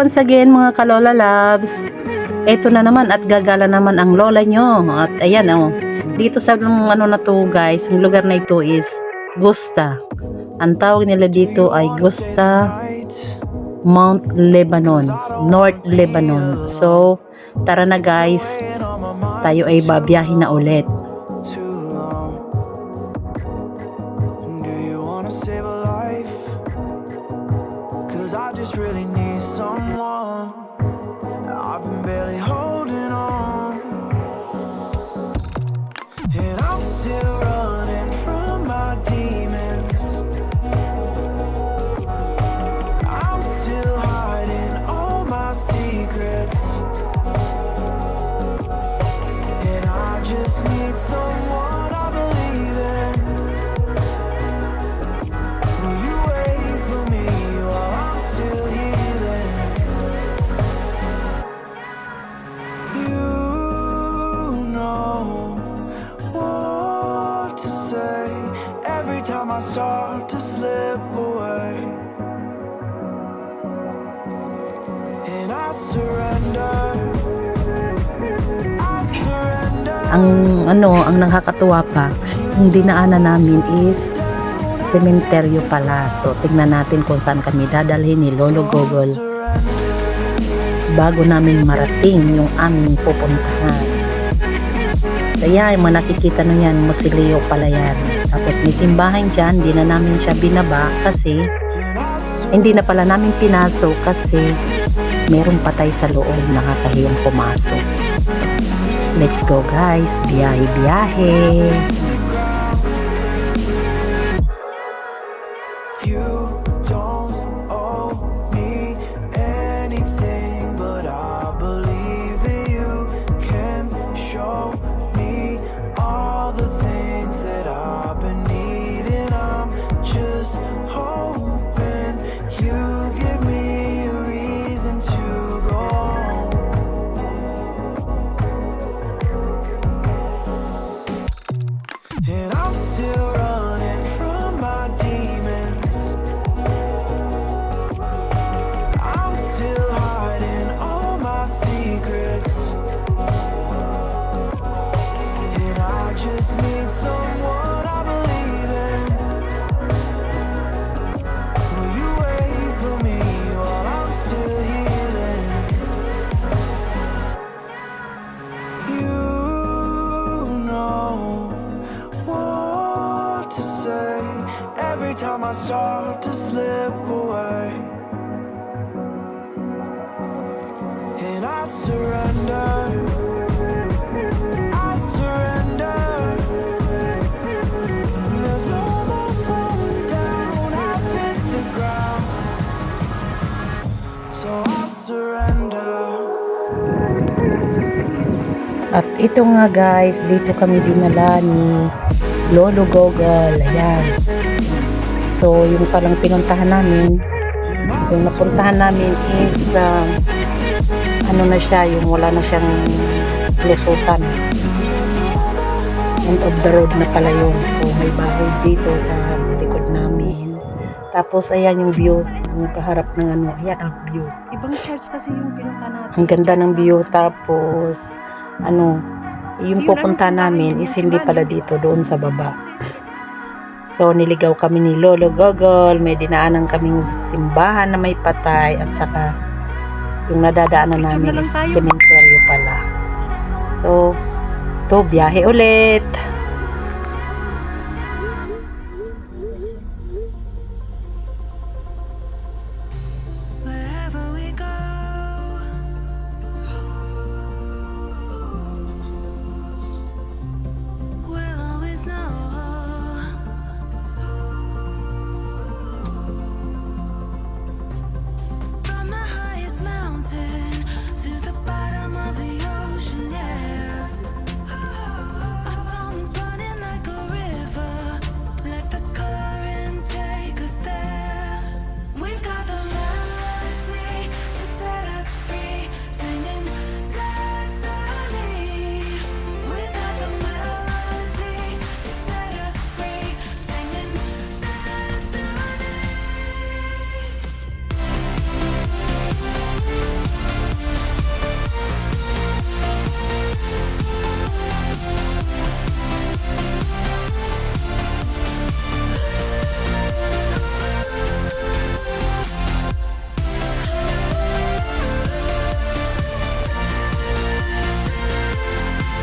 once again mga kalola loves. Ito na naman at gagala naman ang lola nyo. At ayan oh. Dito sa ano na to guys, yung lugar na ito is Gusta. Ang tawag nila dito ay Gusta Mount Lebanon, North Lebanon. So, tara na guys. Tayo ay babiyahin na ulit. I start to slip away. And I surrender. I surrender. ang ano, ang nakakatuwa pa, yung dinaanan namin is sementeryo pala. So, tingnan natin kung saan kami dadalhin ni Lolo Gogol bago namin marating yung aming pupuntahan. Kaya, yung mga nakikita nyo yan, Musilio pala yan. Tapos may simbahan dyan, di na namin siya binaba kasi hindi na pala namin pinasok kasi merong patay sa loob nakakahiyang pumasok. Let's go guys, biyahe biyahe. You start to slip away. And I surrender. At ito nga guys, dito kami dinala ni Lolo Gogol. Ayan. So, yung parang pinuntahan namin, yung napuntahan namin is, um, ano na siya, yung wala na siyang lusutan. End of the road na pala yun. So, may bahay dito sa likod namin. Tapos, ayan yung view, yung kaharap ng ano, ayan ang view. Ibang church kasi yung pinunta natin. Ang ganda ng view. Tapos, ano, yung pupunta namin is hindi pala dito, doon sa baba. So, niligaw kami ni Lolo Gogol. May dinaanan kaming simbahan na may patay. At saka, yung nadadaanan namin is sementeryo pala. So, to biyahe ulit.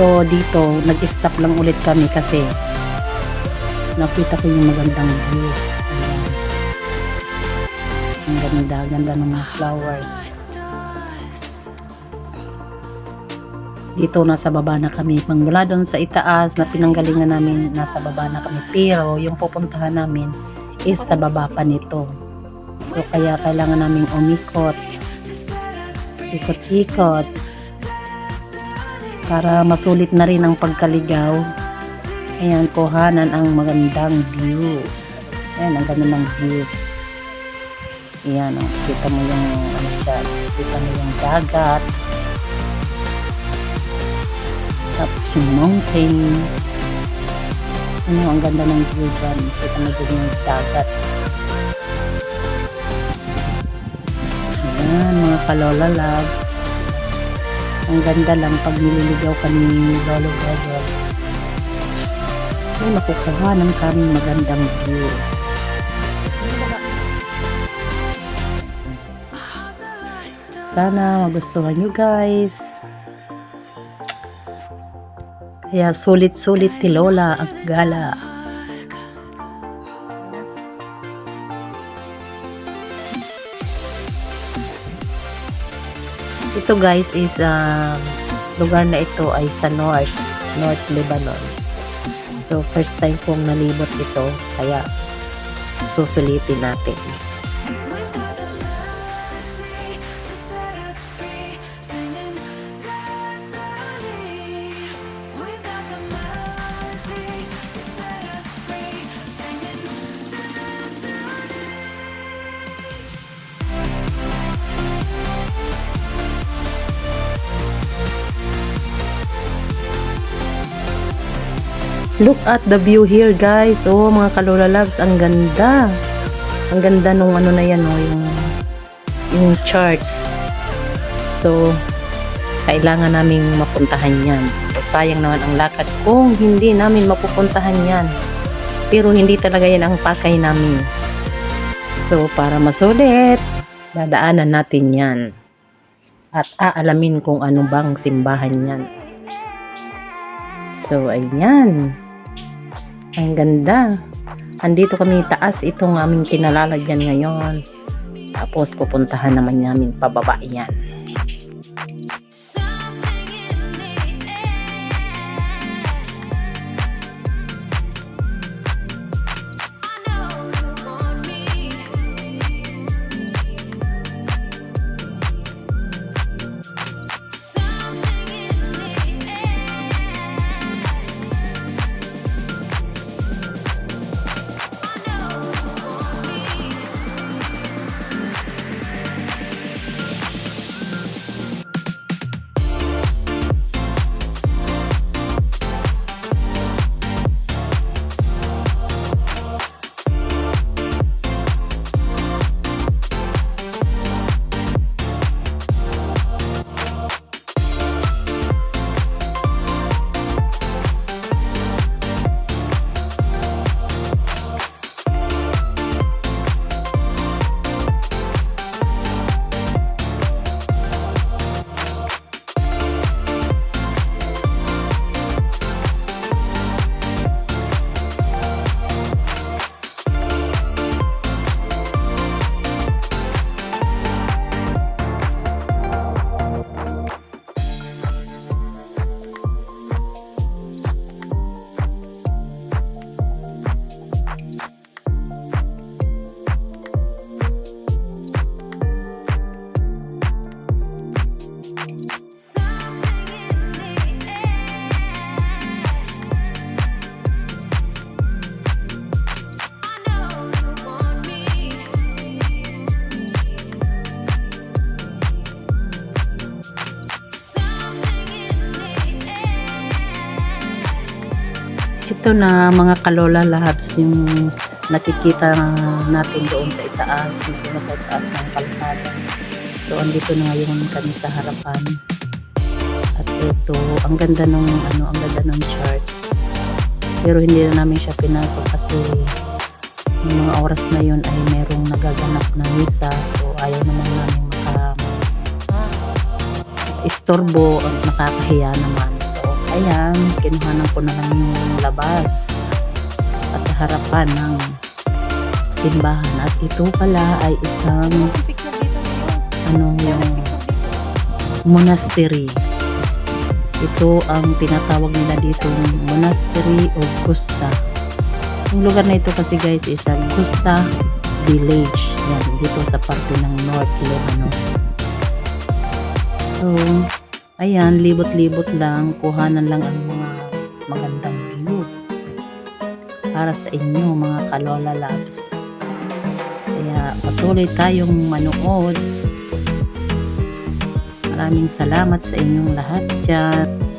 So, dito, nag-stop lang ulit kami kasi nakita ko yung magandang view. Ayan. Ang ganda, ganda ng mga flowers. Dito, nasa baba na kami. Mula doon sa itaas na pinanggalingan namin, nasa baba na kami. Pero, yung pupuntahan namin is sa baba pa nito. So, kaya kailangan naming umikot. Ikot-ikot. Para masulit na rin ang pagkaligaw. Ayan, kuhanan ang magandang view. Ayan, ang ganda ng view. Ayan, oh, kita mo yung, ano kita mo yung dagat. Tapos yung mountain. Ano, ang ganda ng view dyan. Kita mo din yung dagat. Ayan, mga kalola loves. Ang ganda lang pag nililigaw ka ni Lolo Gogol. Ay, makukuha ng kaming magandang view. Sana magustuhan nyo guys. Kaya sulit-sulit ti Lola ang gala. Ito guys is um, lugar na ito ay sa North, North Lebanon. So first time kong nalibot ito kaya susulitin natin. Look at the view here guys. Oh mga kalola loves, ang ganda. Ang ganda nung ano na yan oh, yung yung charts. So kailangan naming mapuntahan yan. So, sayang naman ang lakad kung hindi namin mapupuntahan yan. Pero hindi talaga yan ang pakay namin. So para masulit, dadaanan natin yan. At aalamin kung ano bang simbahan yan. So, ayan. Ang ganda. Andito kami taas itong aming kinalalagyan ngayon. Tapos pupuntahan naman namin pababa yan. Ito na mga kalola labs yung nakikita natin doon sa itaas, yung pinakataas ng kalsada. So, andito na ngayon kami sa harapan. At ito, ang ganda nung, ano, ang ganda ng church. Pero hindi na namin siya pinasok kasi yung mga oras na yun ay merong nagaganap na misa. So, ayaw naman namin maka istorbo at nakakahiya naman. Ayan, kinuhanan ko na lang yung labas at harapan ng simbahan. At ito pala ay isang ano yung monastery. Ito ang tinatawag nila dito Monastery of Gusta. Yung lugar na ito kasi guys is ang Gusta Village. Yan, dito sa parte ng North Lebanon. So, ayan, libot-libot lang, kuhanan lang ang mga magandang view para sa inyo mga kalola loves. Kaya patuloy tayong manood Maraming salamat sa inyong lahat dyan.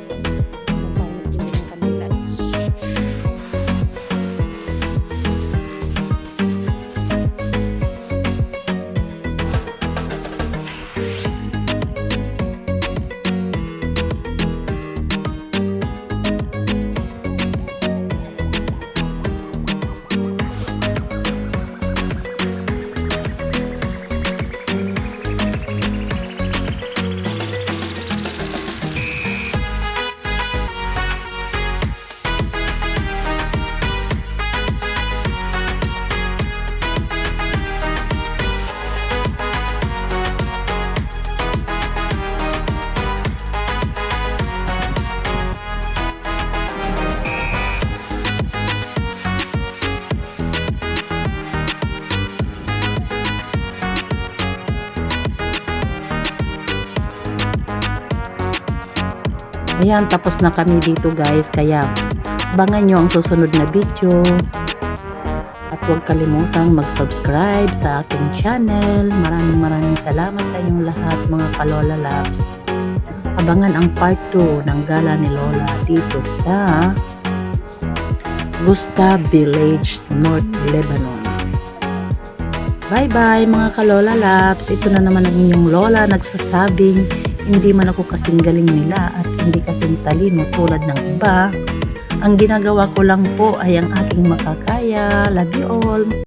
Ayan, tapos na kami dito guys. Kaya, abangan nyo ang susunod na video. At huwag kalimutang mag-subscribe sa aking channel. Maraming maraming salamat sa inyong lahat mga kalola loves. Abangan ang part 2 ng gala ni Lola dito sa Gusta Village, North Lebanon. Bye-bye mga kalola loves. Ito na naman ang inyong lola nagsasabing hindi man ako kasing galing nila at hindi kasing talino tulad ng iba. Ang ginagawa ko lang po ay ang aking makakaya. Love you all.